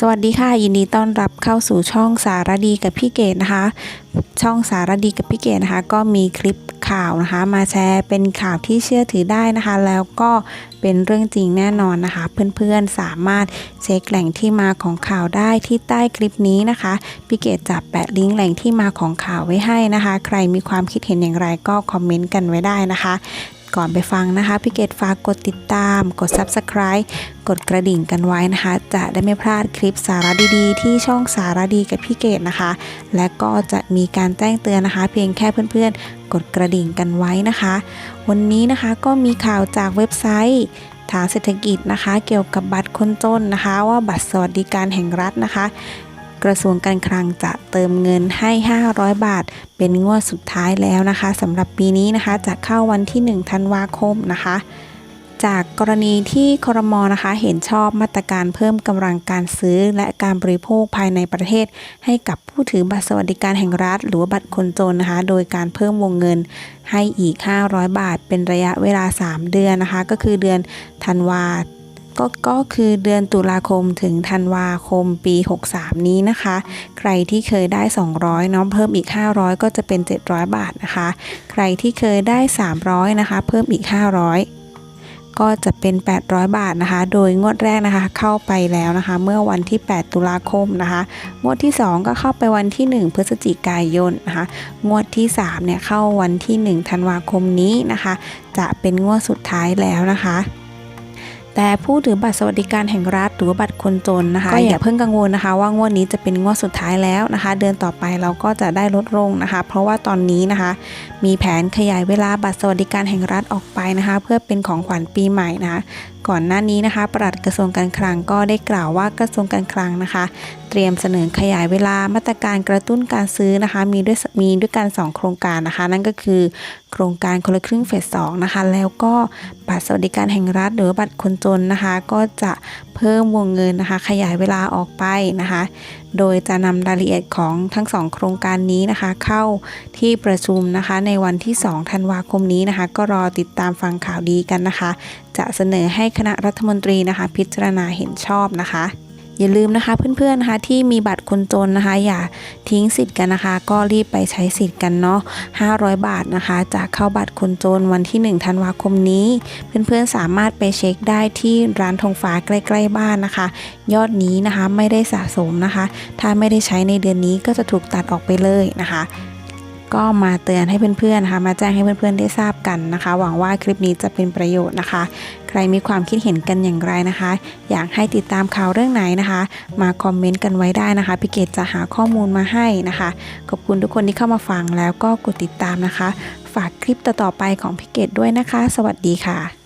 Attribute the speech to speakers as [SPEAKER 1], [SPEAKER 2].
[SPEAKER 1] สวัสดีค่ะยินดีต้อนรับเข้าสู่ช่องสารดีกับพี่เกดนะคะ ช่องสารดีกับพี่เกดนะคะ ก็มีคลิปข่าวนะคะ มาแชร์เป็นข่าวที่เชื่อถือได้นะคะ แล้วก็เป็นเรื่องจริงแน่นอนนะคะ เพื่อนๆสามารถเช็คแหล่งที่มาของข่าวได้ที่ใต้คลิปนี้นะคะพี่เกดจะแปะลิงก์แหล่งที่มาของข่าวไว้ให้นะคะ ใครมีความคิดเห็นอย่างไรก็คอมเมนต์กันไว้ได้นะคะ ก่อนไปฟังนะคะพี่เกดฝากกดติดตาม กด Subscribe กดกระดิ่งกันไว้นะคะ จะได้ไม่พลาดคลิปสาระดีๆ ที่ช่องสาระดีกับพี่เกดนะคะ และก็จะมีการแจ้งเตือนนะคะ เพียงแค่เพื่อนๆ กดกระดิ่งกันไว้นะคะ วันนี้นะคะก็มีข่าวจากเว็บไซต์ฐานเศรษฐกิจนะคะ เกี่ยวกับบัตรคนจนนะคะ ว่าบัตรสวัสดิการแห่งรัฐนะคะ กระทรวงการคลังจะเติมเงินให้ 500 บาท เป็นงวดสุดท้ายแล้วนะคะสำหรับปีนี้นะคะจะเข้าวันที่ 1 ธันวาคมนะคะจากกรณีที่ครมนะคะ เห็นชอบมาตรการเพิ่มกำลังการซื้อ และการบริโภคภายในประเทศ ให้กับผู้ถือบัตรสวัสดิการแห่งรัฐ หรือว่าบัตรคนจนนะคะ โดยการเพิ่มวงเงินให้อีก 500 บาท เป็นระยะเวลา 3 เดือนนะคะ ก็คือเดือนธันวา ก็ก็คือเดือนตุลาคมถึงธันวาคมปี 63 นี้นะคะ ใครที่เคยได้ 200เนาะเพิ่มอีก 500 ก็จะเป็น 700 บาทนะคะ ใครที่เคยได้ 300 นะคะ เพิ่มอีก 500ก็จะเป็น 800 บาทนะคะ โดยงวดแรกนะคะ เข้าไปแล้วนะคะ เมื่อวันที่ 8 ตุลาคมนะคะ งวดที่ 2 ก็เข้าไปวันที่ 1 พฤศจิกายนนะคะ งวดที่ 3 เนี่ยเข้าวันที่ 1 ธันวาคมนี้นะคะ จะเป็นงวดสุดท้ายแล้วนะคะ แต่ผู้ถือบัตรสวัสดิการแห่งรัฐหรือว่าบัตรคนจนนะคะก็อย่าเพิ่งกังวลนะคะ ว่างวดนี้จะเป็นงวดสุดท้ายแล้วนะคะ เดือนต่อไปเราก็จะได้ลดลงนะคะ เพราะว่าตอนนี้นะคะ มีแผนขยายเวลาบัตรสวัสดิการแห่งรัฐออกไปนะคะ เพื่อเป็นของขวัญปีใหม่นะคะก่อนหน้านี้นะคะปลัดกระทรวงการคลังก็ได้กล่าวว่ากระทรวงการคลังนะคะ เตรียมเสนอขยายเวลามาตรการกระตุ้นการซื้อนะคะ มีด้วยมีด้วยกัน 2 โครงการนะคะ นั่นก็คือ โครงการคนละครึ่งเฟสสองนะคะ แล้วก็บัตรสวัสดิการแห่งรัฐหรือบัตรคนจนนะคะก็จะเพิ่มวงเงินนะคะ ขยายเวลาออกไปนะคะ โดยจะนำรายละเอียดของทั้งสองโครงการนี้นะคะ เข้าที่ประชุมนะคะ ในวันที่ 2 ธันวาคมนี้นะคะ ก็รอติดตามฟังข่าวดีกันนะคะ จะเสนอให้คณะรัฐมนตรีนะคะ พิจารณาเห็นชอบนะคะ อย่าลืมนะคะเพื่อนๆนะคะที่มีบัตรคนจนนะคะ อย่าทิ้งสิทธิ์กันนะคะ ก็รีบไปใช้สิทธิ์กันเนาะ500 บาทนะคะจะเข้าบัตรคนจนวันที่ 1 ธันวาคมนี้ เพื่อนๆสามารถไปเช็คได้ที่ร้านธงฟ้าใกล้ ๆ บ้านนะคะ ยอดนี้นะคะไม่ได้สะสมนะคะ ถ้าไม่ได้ใช้ในเดือนนี้ก็จะถูกตัดออกไปเลยนะคะ ก็มาเตือนให้เพื่อนๆนะคะ มาแจ้งให้เพื่อนๆได้ทราบกันนะคะ หวังว่าคลิปนี้จะเป็นประโยชน์นะคะ ใครมีความคิดเห็นกันอย่างไรนะคะ อยากให้ติดตามข่าวเรื่องไหนนะคะ มาคอมเมนต์กันไว้ได้นะคะพี่เกดจะหาข้อมูลมาให้นะคะ ขอบคุณทุกคนที่เข้ามาฟังแล้วก็กดติดตามนะคะ ฝากคลิปต่อๆไปของพี่เกดด้วยนะคะ สวัสดีค่ะ